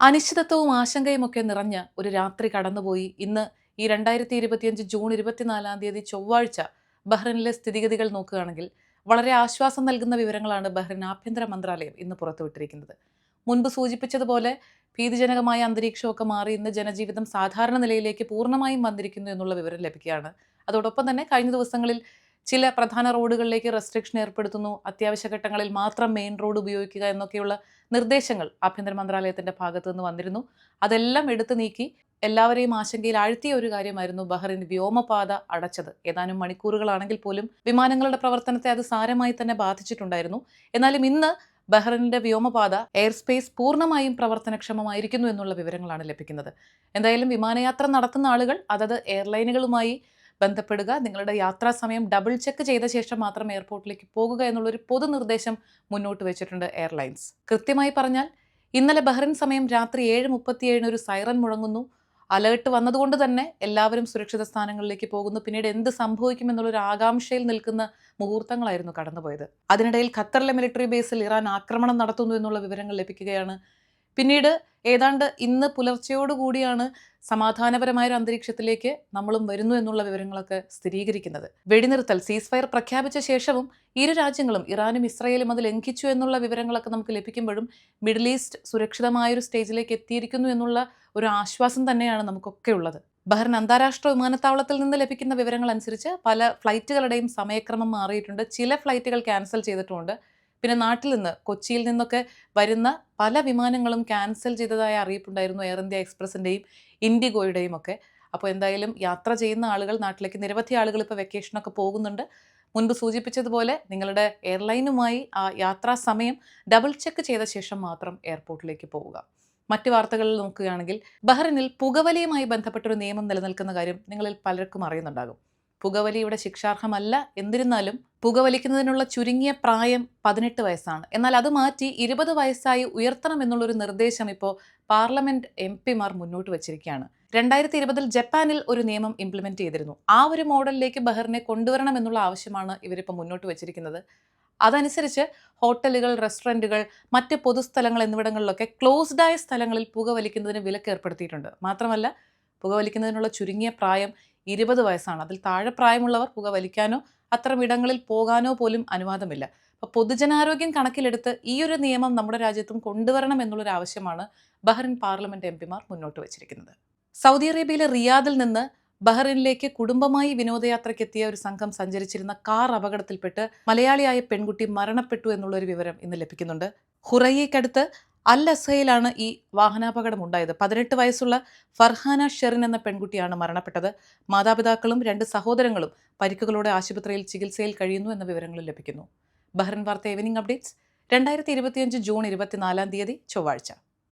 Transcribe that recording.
അനിശ്ചിതത്വവും ആശങ്കയും ഒക്കെ നിറഞ്ഞ ഒരു രാത്രി കടന്നുപോയി. ഇന്ന് ഈ രണ്ടായിരത്തി ഇരുപത്തിയഞ്ച് ജൂൺ ഇരുപത്തിനാലാം തീയതി ചൊവ്വാഴ്ച ബഹ്റിനിലെ സ്ഥിതിഗതികൾ നോക്കുകയാണെങ്കിൽ വളരെ ആശ്വാസം നൽകുന്ന വിവരങ്ങളാണ് ബഹ്റിൻ ആഭ്യന്തര മന്ത്രാലയം ഇന്ന് പുറത്തുവിട്ടിരിക്കുന്നത്. മുൻപ് സൂചിപ്പിച്ചതുപോലെ ഭീതിജനകമായ അന്തരീക്ഷമൊക്കെ മാറി ഇന്ന് ജനജീവിതം സാധാരണ നിലയിലേക്ക് പൂർണമായും വന്നിരിക്കുന്നു എന്നുള്ള വിവരം ലഭിക്കുകയാണ്. അതോടൊപ്പം തന്നെ കഴിഞ്ഞ ദിവസങ്ങളിൽ ചില പ്രധാന റോഡുകളിലേക്ക് റെസ്ട്രിക്ഷൻ ഏർപ്പെടുത്തുന്നു. അത്യാവശ്യ ഘട്ടങ്ങളിൽ മാത്രം മെയിൻ റോഡ് ഉപയോഗിക്കുക എന്നൊക്കെയുള്ള നിർദ്ദേശങ്ങൾ ആഭ്യന്തര മന്ത്രാലയത്തിന്റെ ഭാഗത്തു നിന്ന് വന്നിരുന്നു. അതെല്ലാം എടുത്തു നീക്കി എല്ലാവരെയും ആശങ്കയിൽ ആഴ്ത്തിയ ഒരു കാര്യമായിരുന്നു ബഹ്റിൻ വ്യോമപാത അടച്ചത്. ഏതാനും മണിക്കൂറുകളാണെങ്കിൽ പോലും വിമാനങ്ങളുടെ പ്രവർത്തനത്തെ അത് സാരമായി തന്നെ ബാധിച്ചിട്ടുണ്ടായിരുന്നു. എന്നാലും ഇന്ന് ബഹ്റിന്റെ വ്യോമപാത എയർ സ്പേസ് പൂർണമായും പ്രവർത്തനക്ഷമമായിരിക്കുന്നു എന്നുള്ള വിവരങ്ങളാണ് ലഭിക്കുന്നത്. എന്തായാലും വിമാനയാത്ര നടത്തുന്ന ആളുകൾ അതത് എയർലൈനുകളുമായി ബന്ധപ്പെടുക നിങ്ങളുടെ യാത്രാ സമയം ഡബിൾ ചെക്ക് ചെയ്ത ശേഷം മാത്രം എയർപോർട്ടിലേക്ക് പോകുക എന്നുള്ളൊരു പൊതു നിർദ്ദേശം മുന്നോട്ട് വെച്ചിട്ടുണ്ട് എയർലൈൻസ് കൃത്യമായി പറഞ്ഞാൽ ഇന്നലെ ബഹ്റിൻ സമയം രാത്രി ഏഴ് മുപ്പത്തിയേഴിന് ഒരു സൈറൻ മുഴങ്ങുന്നു. അലേർട്ട് വന്നതുകൊണ്ട് തന്നെ എല്ലാവരും സുരക്ഷിത സ്ഥാനങ്ങളിലേക്ക് പോകുന്നു. പിന്നീട് എന്ത് സംഭവിക്കും എന്നുള്ളൊരു ആകാംക്ഷയിൽ നിൽക്കുന്ന മുഹൂർത്തങ്ങളായിരുന്നു കടന്നുപോയത്. അതിനിടയിൽ ഖത്തറിലെ മിലിറ്ററി ബേസിൽ ഇറാൻ ആക്രമണം നടത്തുന്നു എന്നുള്ള വിവരങ്ങൾ ലഭിക്കുകയാണ് പിന്നീട് ഏതാണ്ട് ഇന്ന് പുലർച്ചയോടുകൂടിയാണ് സമാധാനപരമായ ഒരു അന്തരീക്ഷത്തിലേക്ക് നമ്മളും വരുന്നു എന്നുള്ള വിവരങ്ങളൊക്കെ സ്ഥിരീകരിക്കുന്നത്. വെടിനിർത്തൽ സീസ് ഫയർ പ്രഖ്യാപിച്ച ശേഷവും ഇരു രാജ്യങ്ങളും ഇറാനും ഇസ്രായേലും അത് ലംഘിച്ചു എന്നുള്ള വിവരങ്ങളൊക്കെ നമുക്ക് ലഭിക്കുമ്പോഴും മിഡിൽ ഈസ്റ്റ് സുരക്ഷിതമായ ഒരു സ്റ്റേജിലേക്ക് എത്തിയിരിക്കുന്നു എന്നുള്ള ഒരു ആശ്വാസം തന്നെയാണ് നമുക്കൊക്കെ ഉള്ളത്. ബഹ്റിൻ അന്താരാഷ്ട്ര വിമാനത്താവളത്തിൽ നിന്ന് ലഭിക്കുന്ന വിവരങ്ങൾ അനുസരിച്ച് പല ഫ്ലൈറ്റുകളുടെയും സമയക്രമം മാറിയിട്ടുണ്ട്. ചില ഫ്ലൈറ്റുകൾ ക്യാൻസൽ ചെയ്തിട്ടുമുണ്ട്. പിന്നെ നാട്ടിൽ നിന്ന് കൊച്ചിയിൽ നിന്നൊക്കെ വരുന്ന പല വിമാനങ്ങളും ക്യാൻസൽ ചെയ്തതായ അറിയിപ്പുണ്ടായിരുന്നു എയർ ഇന്ത്യ എക്സ്പ്രസിന്റെയും ഇൻഡിഗോയുടെയും ഒക്കെ. അപ്പോൾ എന്തായാലും യാത്ര ചെയ്യുന്ന ആളുകൾ നാട്ടിലേക്ക് നിരവധി ആളുകൾ ഇപ്പോൾ വെക്കേഷനൊക്കെ പോകുന്നുണ്ട്. മുൻപ് സൂചിപ്പിച്ചതുപോലെ നിങ്ങളുടെ എയർലൈനുമായി ആ യാത്രാ സമയം ഡബിൾ ചെക്ക് ചെയ്ത ശേഷം മാത്രം എയർപോർട്ടിലേക്ക് പോവുക. മറ്റ് വാർത്തകളിൽ നോക്കുകയാണെങ്കിൽ ബഹ്റിനിൽ പുകവലിയുമായി ബന്ധപ്പെട്ടൊരു നിയമം നിലനിൽക്കുന്ന കാര്യം നിങ്ങളിൽ പലർക്കും അറിയുന്നുണ്ടാകും. പുകവലിയുടെ ശിക്ഷാർഹമല്ല. എന്നിരുന്നാലും പുകവലിക്കുന്നതിനുള്ള ചുരുങ്ങിയ പ്രായം പതിനെട്ട് വയസ്സാണ്. എന്നാൽ അത് മാറ്റി ഇരുപത് വയസ്സായി ഉയർത്തണം എന്നുള്ളൊരു നിർദ്ദേശം ഇപ്പോൾ പാർലമെന്റ് എം പിമാർ മുന്നോട്ട് വച്ചിരിക്കുകയാണ്. രണ്ടായിരത്തി ഇരുപതിൽ ജപ്പാനിൽ ഒരു നിയമം ഇംപ്ലിമെന്റ് ചെയ്തിരുന്നു. ആ ഒരു മോഡലിലേക്ക് ബഹ്റിനെ കൊണ്ടുവരണം എന്നുള്ള ആവശ്യമാണ് ഇവരിപ്പോൾ മുന്നോട്ട് വച്ചിരിക്കുന്നത്. അതനുസരിച്ച് ഹോട്ടലുകൾ റെസ്റ്റോറന്റുകൾ മറ്റ് പൊതുസ്ഥലങ്ങൾ എന്നിവിടങ്ങളിലൊക്കെ ക്ലോസ്ഡ് ആയ സ്ഥലങ്ങളിൽ പുകവലിക്കുന്നതിന് വിലക്ക് ഏർപ്പെടുത്തിയിട്ടുണ്ട്. മാത്രമല്ല പുകവലിക്കുന്നതിനുള്ള ചുരുങ്ങിയ പ്രായം ഇരുപത് വയസ്സാണ്. അതിൽ താഴെ പ്രായമുള്ളവർ പുക വലിക്കാനോ അത്തരം ഇടങ്ങളിൽ പോകാനോ പോലും അനുവാദമില്ല. അപ്പോൾ പൊതുജനാരോഗ്യം കണക്കിലെടുത്ത് ഈ ഒരു നിയമം നമ്മുടെ രാജ്യത്തും കൊണ്ടുവരണം എന്നുള്ളൊരു ആവശ്യമാണ് ബഹ്റിൻ പാർലമെന്റ് എം പിമാർ മുന്നോട്ട് വച്ചിരിക്കുന്നത്. സൗദി അറേബ്യയിലെ റിയാദിൽ നിന്ന് ബഹ്റിനിലേക്ക് കുടുംബമായി വിനോദയാത്രയ്ക്ക് എത്തിയ ഒരു സംഘം സഞ്ചരിച്ചിരുന്ന കാർ അപകടത്തിൽപ്പെട്ട് മലയാളിയായ പെൺകുട്ടി മരണപ്പെട്ടു എന്നുള്ളൊരു വിവരം ഇന്ന് ലഭിക്കുന്നുണ്ട്. ഹുറയ്യക്കടുത്ത് അൽ അസയിലാണ് ഈ വാഹനാപകടം ഉണ്ടായത്. പതിനെട്ട് വയസ്സുള്ള ഫർഹാന ഷെറിൻ എന്ന പെൺകുട്ടിയാണ് മരണപ്പെട്ടത്. മാതാപിതാക്കളും രണ്ട് സഹോദരങ്ങളും പരിക്കുകളോടെ ആശുപത്രിയിൽ ചികിത്സയിൽ കഴിയുന്നു എന്ന വിവരങ്ങൾ ലഭിക്കുന്നു. ബഹ്റിൻ വാർത്ത ഈവനിംഗ് അപ്ഡേറ്റ്സ് രണ്ടായിരത്തി ഇരുപത്തിയഞ്ച് ജൂൺ ഇരുപത്തിനാലാം തീയതി ചൊവ്വാഴ്ച.